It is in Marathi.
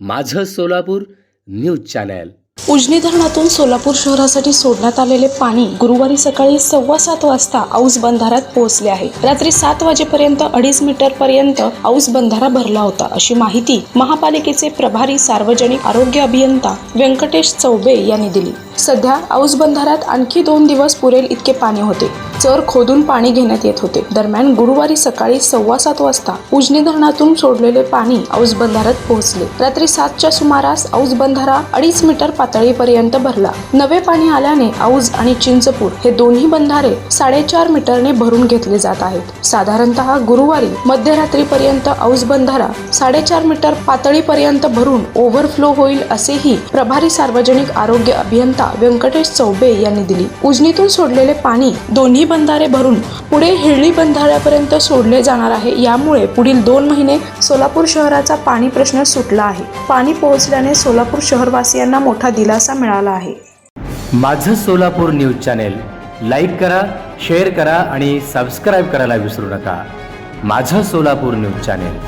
माझं सोलापूर न्यूज चॅनल. उजनी धरणातून सोलापूर शहरासाठी सोडण्यात आलेले पाणी गुरुवारी सकाळी सव्वा सात वाजता औस बंधाऱ्यात पोहोचले आहे. रात्री सात वाजेपर्यंत अडीच मीटर पर्यंत औस बंधारा भरला होता. अशी माहिती महापालिकेचे प्रभारी सार्वजनिक आरोग्य अभियंता व्यंकटेश चौबे यांनी दिली. सध्या औस बंधाऱ्यात आणखी दोन दिवस पुरेल इतके पाणी होते. चर खोदून पाणी घेण्यात येत होते. दरम्यान गुरुवारी सकाळी सव्वा सात वाजता उजनी धरणातून सोडलेले पाणी औस बंधाऱ्यात पोहोचले. रात्री सातच्या सुमारास औस बंधारा अडीच मीटर पातळीपर्यंत भरला. नवे पाणी आल्याने औज आणि चिंचपूर हे दोन्ही बंधारे साडेचार मीटरने भरून घेतले जात आहेत. साधारणतः गुरुवारी मध्यरात्रीपर्यंत औस बंधारा साडेचार मीटर पातळीपर्यंत भरून ओव्हरफ्लो होईल असेही प्रभारी सार्वजनिक आरोग्य अभियंता व्यंकटेश चौबे यांनी दिली. उजनीतून सोडलेले पाणी दोन्ही बंधारे भरून पुढे हिरळी बंधाऱ्यापर्यंत सोडले जाणार आहे. यामुळे पुढील दोन महिने सोलापूर शहराचा पाणी प्रश्न सुटला आहे. पाणी पोहोचल्याने सोलापूर शहरवासियांना मोठा दिलासा मिळाला आहे. माझं सोलापूर न्यूज चॅनेल लाईक करा शेअर करा आणि सबस्क्राईब करायला विसरू नका. माझं सोलापूर न्यूज चॅनेल.